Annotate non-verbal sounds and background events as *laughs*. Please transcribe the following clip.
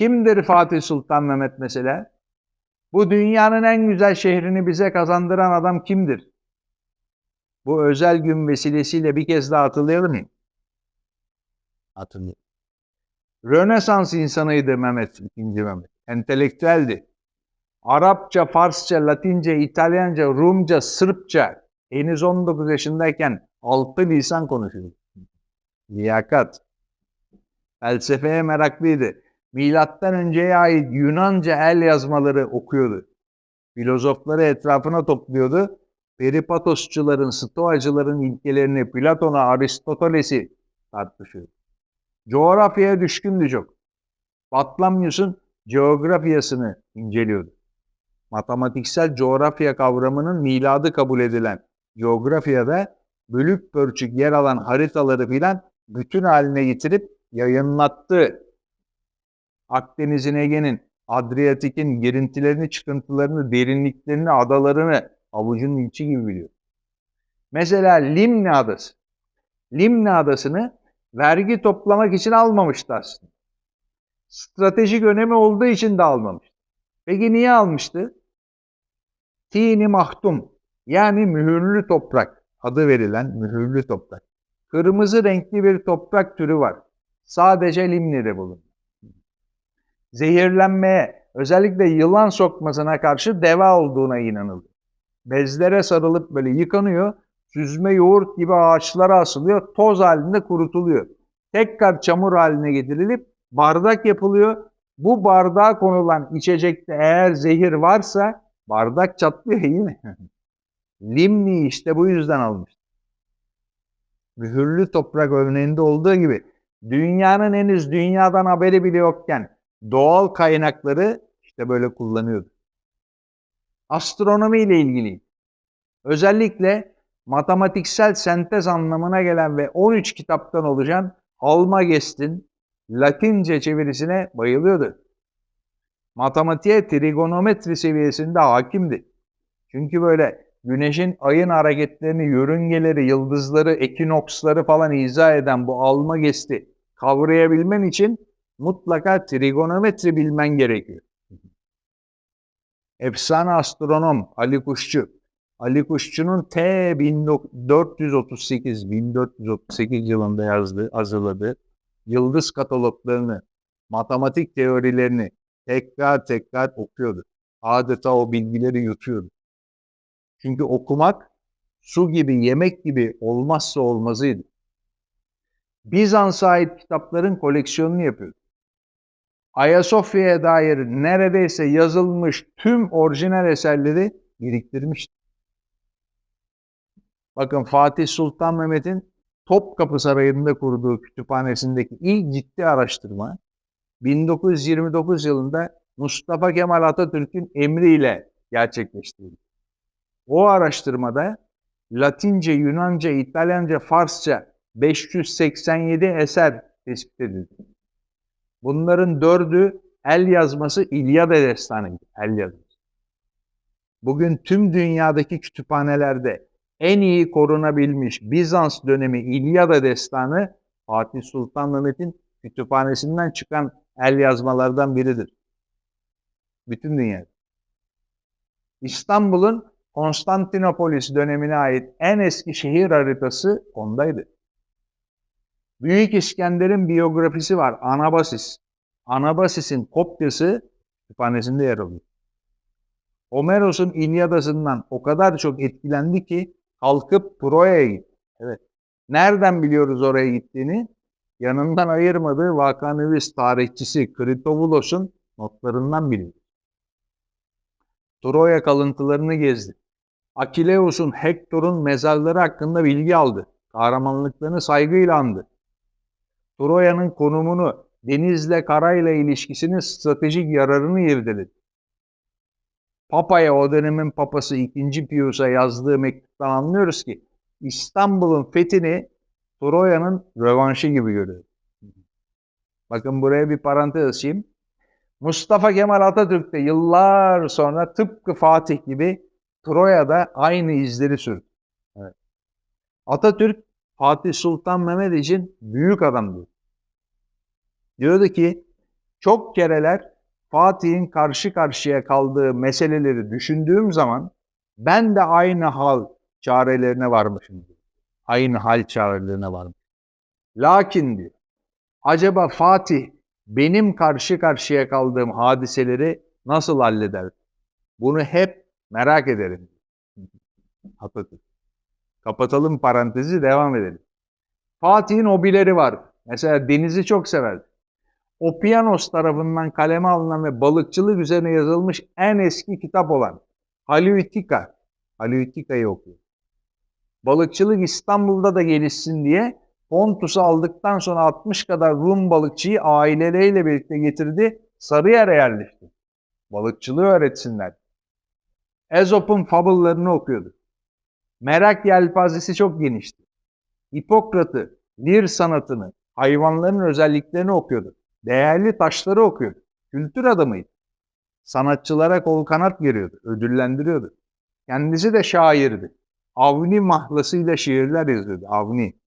Kimdir Fatih Sultan Mehmet mesela? Bu dünyanın en güzel şehrini bize kazandıran adam kimdir? Bu özel gün vesilesiyle bir kez daha hatırlayalım mı? Hatırlıyorum. Rönesans insanıydı Mehmet, ikinci Mehmet. Entelektüeldi. Arapça, Farsça, Latince, İtalyanca, Rumca, Sırpça henüz 19 yaşındayken 6 lisan konuşuyordu. Liyakat. Felsefeye meraklıydı. Milattan önceye ait Yunanca el yazmaları okuyordu. Filozofları etrafına topluyordu. Peripatosçuların, stoacıların ilkelerini, Platon'a, Aristoteles'i tartışıyordu. Coğrafyaya düşkündü çok. Batlamyus'un coğrafyasını inceliyordu. Matematiksel coğrafya kavramının miladı kabul edilen coğrafyada bölük pörçük yer alan haritaları filan bütün haline getirip yayınlattı. Akdeniz'in, Ege'nin, Adriyatik'in girintilerini, çıkıntılarını, derinliklerini, adalarını avucunun içi gibi biliyor. Mesela Limni Adası. Limni Adası'nı vergi toplamak için almamıştı aslında. Stratejik önemi olduğu için de almamıştı. Peki niye almıştı? Tini mahtum yani mühürlü toprak adı verilen mühürlü toprak. Kırmızı renkli bir toprak türü var. Sadece Limni'de bulunur. Zehirlenmeye, özellikle yılan sokmasına karşı deva olduğuna inanıldı. Bezlere sarılıp böyle yıkanıyor, süzme yoğurt gibi ağaçlara asılıyor, toz halinde kurutuluyor. Tekrar çamur haline getirilip bardak yapılıyor. Bu bardağa konulan içecekte eğer zehir varsa bardak çatlıyor iyi mi? *laughs* Limni işte bu yüzden almış. Mühürlü toprak örneğinde olduğu gibi dünyanın henüz dünyadan haberi bile yokken doğal kaynakları işte böyle kullanıyordu. Astronomi ile ilgili. Özellikle matematiksel sentez anlamına gelen ve 13 kitaptan oluşan Almagest'in Latince çevirisine bayılıyordu. Matematiğe trigonometri seviyesinde hakimdi. Çünkü böyle güneşin, ayın hareketlerini, yörüngeleri, yıldızları, ekinoksları falan izah eden bu Almagest'i kavrayabilmen için mutlaka trigonometri bilmen gerekiyor. Efsane astronom Ali Kuşçu. Ali Kuşçu'nun T 1438-1438 yılında yazdığı, hazırladığı yıldız kataloglarını, matematik teorilerini tekrar tekrar okuyordu. Adeta o bilgileri yutuyordu. Çünkü okumak su gibi, yemek gibi olmazsa olmazıydı. Bizans'a ait kitapların koleksiyonunu yapıyordu. Ayasofya'ya dair neredeyse yazılmış tüm orijinal eserleri biriktirmişti. Bakın Fatih Sultan Mehmet'in Topkapı Sarayı'nda kurduğu kütüphanesindeki ilk ciddi araştırma 1929 yılında Mustafa Kemal Atatürk'ün emriyle gerçekleştirildi. O araştırmada Latince, Yunanca, İtalyanca, Farsça 587 eser tespit edildi. Bunların dördü el yazması İlyada Destanı'ydı. El yazması. Bugün tüm dünyadaki kütüphanelerde en iyi korunabilmiş Bizans dönemi İlyada Destanı Fatih Sultan Mehmet'in kütüphanesinden çıkan el yazmalardan biridir. Bütün dünyada. İstanbul'un Konstantinopolis dönemine ait en eski şehir haritası ondaydı. Büyük İskender'in biyografisi var. Anabasis. Anabasis'in kopyası kütüphanesinde yer alıyor. Homeros'un İlyadası'ndan o kadar çok etkilendi ki kalkıp Troya'ya gitti. Evet. Nereden biliyoruz oraya gittiğini? Yanından ayırmadığı Vakanüvis tarihçisi Kritovulos'un notlarından biliyoruz. Troya kalıntılarını gezdi. Akileus'un, Hektor'un mezarları hakkında bilgi aldı. Kahramanlıklarını saygıyla andı. Troya'nın konumunu, denizle karayla ilişkisinin stratejik yararını irdeledi. Papa'ya o dönemin papası 2. Pius'a yazdığı mektuptan anlıyoruz ki İstanbul'un fethini Troya'nın rövanşı gibi görüyor. Bakın buraya bir parantez açayım. Mustafa Kemal Atatürk de yıllar sonra tıpkı Fatih gibi Troya'da aynı izleri sürdü. Evet. Atatürk Fatih Sultan Mehmet için büyük adamdı. Diyordu ki Çok kereler Fatih'in karşı karşıya kaldığı meseleleri düşündüğüm zaman ben de aynı hal çarelerine varmışım. Aynı hal çarelerine varmış. Lakin diyor, acaba Fatih benim karşı karşıya kaldığım hadiseleri nasıl halleder? Bunu hep merak ederim. Atatürk. Kapatalım parantezi devam edelim. Fatih'in hobileri var. Mesela denizi çok sever. Opianos tarafından kaleme alınan ve balıkçılık üzerine yazılmış en eski kitap olan Halüitika. Halüitika'yı okuyor. Balıkçılık İstanbul'da da gelişsin diye Pontus'u aldıktan sonra 60 kadar Rum balıkçıyı aileleriyle birlikte getirdi. Sarıyer'e yerleşti. Balıkçılığı öğretsinler. Ezop'un fabıllarını okuyordu. Merak yelpazesi çok genişti. Hipokrat'ı, lir sanatını, hayvanların özelliklerini okuyordu. Değerli taşları okuyordu. Kültür adamıydı. Sanatçılara kol kanat geriyordu, ödüllendiriyordu. Kendisi de şairdi. Avni mahlasıyla şiirler yazıyordu. Avni.